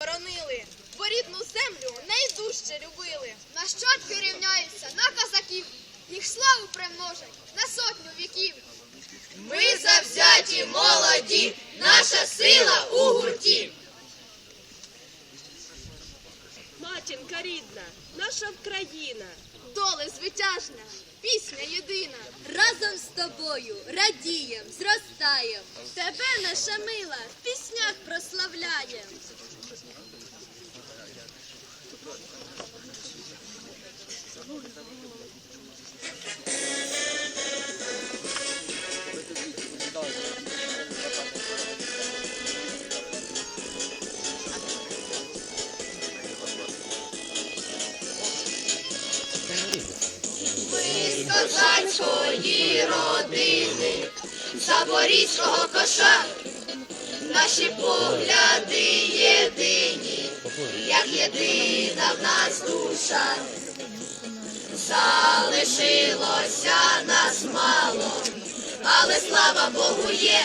боронили, бо рідну землю найдужче любили. Нащадки рівняються на козаків, їх славу примножать на сотню віків. Ми завзяті молоді, наша сила у гурті. Матінка рідна, наша Вкраїна, Доле звитяжна, пісня єдина. Разом з тобою радієм, зростаєм. Тебе, наша мила, піснях прославляє. Козацької родини, Запорізького коша, наші погляди єдині, як єдина в нас душа. Залишилося нас мало, але слава Богу є,